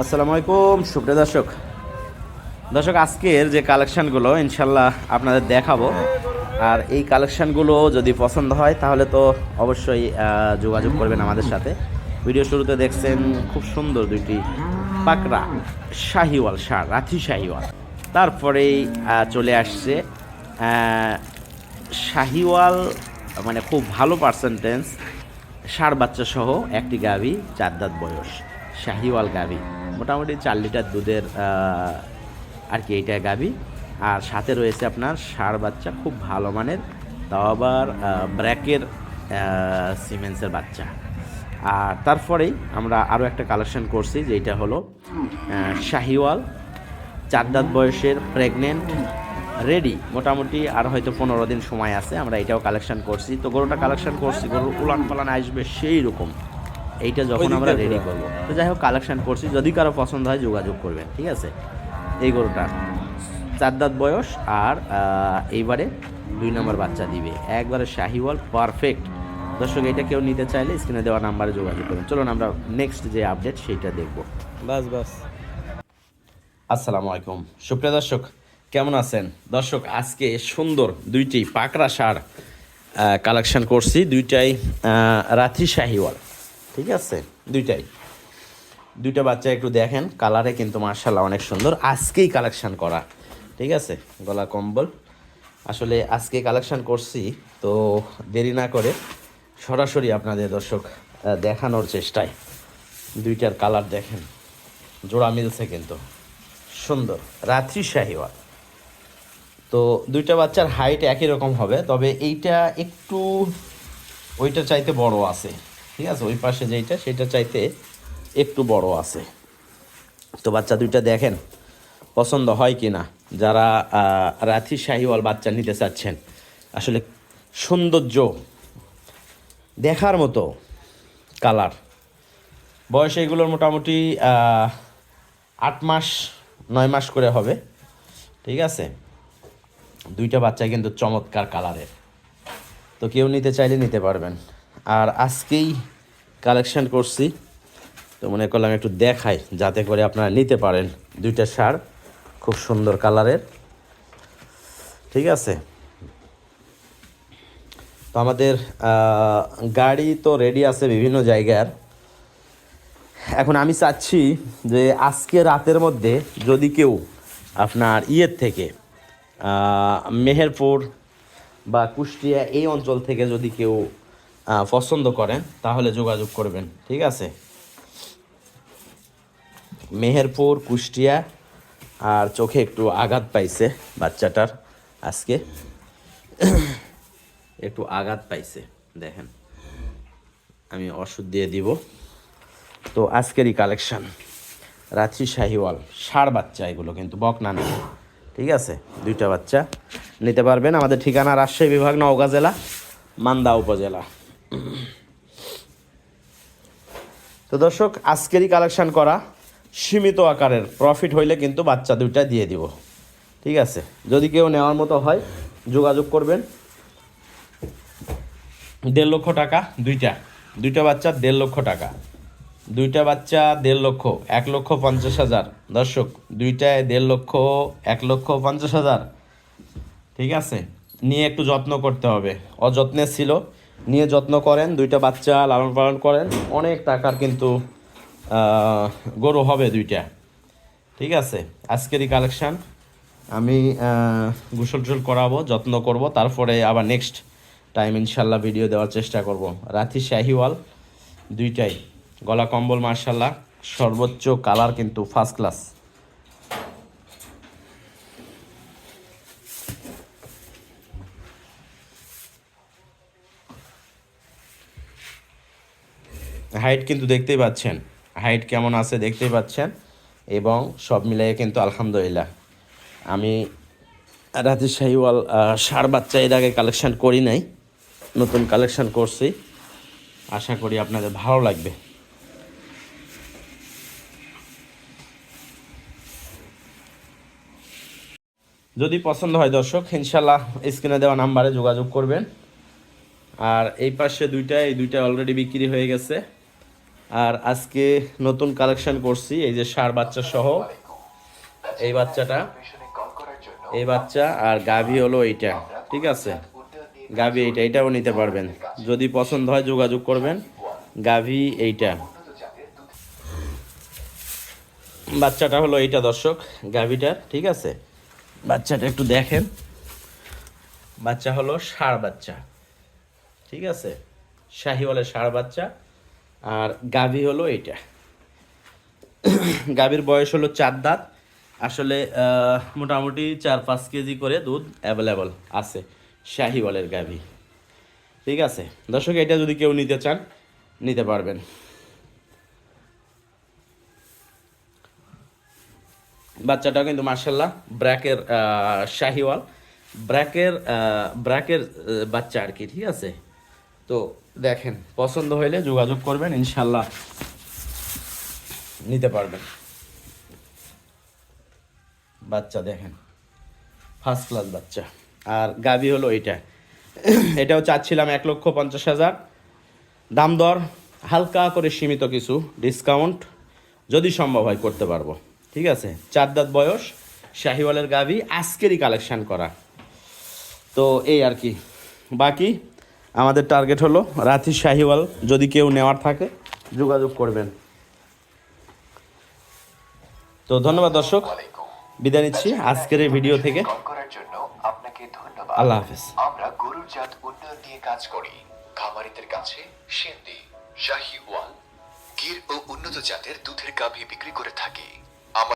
আসসালামু আলাইকুম, সুপ্রিয় দর্শক। দর্শক, আজকের যে কালেকশানগুলো, ইনশাল্লাহ আপনাদের দেখাবো। আর এই কালেকশানগুলো যদি পছন্দ হয়, তাহলে তো অবশ্যই যোগাযোগ করবেন আমাদের সাথে। ভিডিও শুরুতে দেখছেন খুব সুন্দর দুইটি পাকড়া, শাহিওয়াল সার রাথি শাহিওয়াল। তারপরেই চলে আসছে শাহিওয়াল মানে খুব ভালো পার্সেন্টেজ ষাট বাচ্চা সহ একটি গাভি, চার দাঁত বয়স, শাহিওয়াল গাভি। মোটামুটি চার লিটার দুধের আর কি এইটা গাভি আর সাথে রয়েছে আপনার ষাঁড় বাচ্চা, খুব ভালো মানের, তাও আবার ব্র্যাকের সিমেন্সের বাচ্চা। আর তারপরেই আমরা আরও একটা কালেকশন করছি যেটা হলো শাহিওয়াল, চার দাঁত বয়সের প্রেগনেন্ট রেডি মোটামুটি আর হয়তো পনেরো দিন সময় আছে, আমরা এটাও কালেকশন করছি। তো গরুটা কালেকশন করছি, গরুর উলান পালান আসবে সেই রকম এইটা যখন আমরা রেডি করব। তো যাই হোক কালেকশন করছি। যদি কারও পছন্দ হয় যোগাযোগ করবেন ঠিক আছে? এই গরুটা। চার দাঁত বয়স আর এইবারে দুই নম্বর বাচ্চা দিবে। একবারে শাহিওয়াল পারফেক্ট দর্শক এটা কেউ নিতে চাইলে স্ক্রিনে দেওয়া নাম্বারে যোগাযোগ করবেন চলুন আমরা নেক্সট যে আপডেট সেইটা দেখব। বাস বাস। আসসালামু আলাইকুম। সুপ্রিয় দর্শক কেমন আছেন? দর্শক আজকে সুন্দর দুইটি পাকড়া সার কালেকশন করছি। দুইটাই আহ, রাথি শাহিওয়াল। ঠিক আছে? দুইটাই। দুইটা বাচ্চা একটু দেখেন, কালারে কিন্তু মার্শাল্লাহ অনেক সুন্দর। আজকেই কালেকশান করা, ঠিক আছে? গলা কম্বল। আসলে আজকে কালেকশান করছি, তো দেরি না করে সরাসরি আপনাদের দর্শক দেখানোর চেষ্টায়। দুইটার কালার দেখেন, জোড়া মিলছে কিন্তু। সুন্দর, রাত্রি শাহিওয়াল। তো দুইটা বাচ্চার হাইট একই রকম হবে, তবে এইটা একটু, ওইটা চাইতে বড় আছে। ঠিক আছে? ওই পাশে যেইটা, সেটা চাইতে একটু বড় আছে। তো বাচ্চা দুইটা দেখেন, পছন্দ হয় কি না যারা রাথি শাহিওয়াল বাচ্চা নিতে চাচ্ছেন, আসলে সৌন্দর্য, দেখার মতো কালার। বয়স এগুলোর মোটামুটি আট মাস, নয় মাস করে হবে। ঠিক আছে? দুইটা বাচ্চা কিন্তু চমৎকার কালারের। তো কেউ নিতে চাইলে নিতে পারবেন। আর আজকেই কালেকশন করছি। তো মনে করলাম একটু দেখাই, যাতে করে আপনারা নিতে পারেন দুইটা সার খুব সুন্দর কালারের। ঠিক আছে? তো আমাদের গাড়ি তো রেডি আছে বিভিন্ন জায়গার। এখন আমি চাচ্ছি যে আজকে রাতের মধ্যে যদি কেউ আপনার ইয়ের থেকে মেহেরপুর বা কুষ্টিয়া এই অঞ্চল থেকে যদি কেউ পছন্দ করেন, তাহলে যোগাযোগ করবেন, ঠিক আছে? মেহেরপুর, কুষ্টিয়া, আর চোখে একটু আঘাত পাইছে বাচ্চাটার আজকে। একটু আঘাত পাইছে, দেখেন। আমি ওষুধ দিয়ে দিব। তো আজকেরই কালেকশন রাত্রি শাহিওয়াল ষাড় বাচ্চা এগুলো কিন্তু, বকনা নেই, ঠিক আছে? দুইটা বাচ্চা নিতে পারবেন। আমাদের ঠিকানা রাজশাহী বিভাগ, নওগাঁ জেলা, মান্দা উপজেলা। তো দর্শক, আজকেরই কালেকশান করা সীমিত আকারের। প্রফিট হইলে কিন্তু বাচ্চা দুইটা দিয়ে দিব। ঠিক আছে? যদি কেউ নেওয়ার মতো হয়, যোগাযোগ করবেন। দেড় লক্ষ টাকা, দুইটা। দুইটা বাচ্চা, দেড় লক্ষ টাকা। দুইটা বাচ্চা, দেড় লক্ষ, এক লক্ষ পঞ্চাশ হাজার। দর্শক, দুইটায় দেড় লক্ষ, এক লক্ষ পঞ্চাশ হাজার। ঠিক আছে? নিয়ে একটু যত্ন করতে হবে। অযত্নে ছিল। নিয়ে যত্ন করেন, দুইটা বাচ্চা লালন পালন করেন, অনেক টাকার কিন্তু গরু হবে দুইটা। ঠিক আছে? আজকেরই কালেকশান আমি গোসল টোসল করাবো, যত্ন করব, তারপরে আবার নেক্সট টাইম ইনশাল্লাহ ভিডিও দেওয়ার চেষ্টা করব। রাথি শাহিওয়াল, দুইটাই। গলা কম্বল মার্শাল্লাহ সর্বোচ্চ কালার কিন্তু ফার্স্ট ক্লাস হাইট কিন্তু দেখতেই পাচ্ছেন। হাইট কেমন আছে দেখতেই পাচ্ছেন। এবং সব মিলিয়ে কিন্তু আলহামদুলিল্লাহ। আমি রাতে শাহিওয়াল ষাঁড় বাচ্চা এর আগে কালেকশন করি নাই। নতুন কালেকশন করছি। আশা করি আপনাদের ভালো লাগবে। যদি পছন্দ হয় দর্শক ইনশাল্লাহ স্ক্রিনে দেওয়া নাম্বারে যোগাযোগ করবেন। আর এই পাশে দুইটা এই দুইটা অলরেডি বিক্রি হয়ে গেছে। আর আজকে নতুন কালেকশন করছি, এই যে সার বাচ্চা সহ। এই বাচ্চাটা, এই বাচ্চা আর গাভি হলো এইটা, ঠিক আছে? গাভি এইটা, এটাও নিতে পারবেন। যদি পছন্দ হয়, যোগাযোগ করবেন। গাভি এইটা। বাচ্চাটা হলো এইটা, দর্শক, গাভিটা, ঠিক আছে? বাচ্চাটা একটু দেখেন। বাচ্চা হলো ষাঁড় বাচ্চা, ঠিক আছে? শাহিওয়ালের ষাঁড় বাচ্চা। আর গাভি হলো এইটা। গাভীর বয়স হলো চার দাঁত। আসলে মোটামুটি চার পাঁচ কেজি করে দুধ অ্যাভেলেবল আছে শাহিওয়ালের গাভী। ঠিক আছে? দর্শক, এটা যদি কেউ নিতে চান, নিতে পারবেন। বাচ্চাটাও কিন্তু মার্শাল্লাহ ব্র্যাকের শাহিওয়াল। ব্র্যাকের ব্র্যাকের বাচ্চা আর কি, ঠিক আছে? তো দেখেন, পছন্দ হইলে যোগাযোগ করবেন ইনশাল্লাহ নিতে পারবেন। বাচ্চা দেখেন ফার্স্ট ক্লাস বাচ্চা। আর গাবি হলো এটা এটাও চাচ্ছিলাম এক লক্ষ পঞ্চাশ হাজার। দাম দর, হালকা করে সীমিত কিছু ডিসকাউন্ট যদি সম্ভব হয় করতে পারব। ঠিক আছে? চার দাঁত বয়স, শাহিওয়ালের গাভি আজকেরই কালেকশান করা। তো এই আর কি। বাকি আমাদের টার্গেট হলো রাথি শাহিওয়াল, যদি কেউ নেওয়ার থাকে যোগাযোগ করবেন। তো ধন্যবাদ দর্শক, বিদায় নিচ্ছি আজকের এই ভিডিও থেকে। আল্লাহ হাফেজ। আমরা গরুর জাত উন্নয়ন নিয়ে কাজ করি। খামারিদের কাছে সিন্ধি শাহিওয়াল, গির ও উন্নত জাতের দুধের গাভী বিক্রি করে থাকি।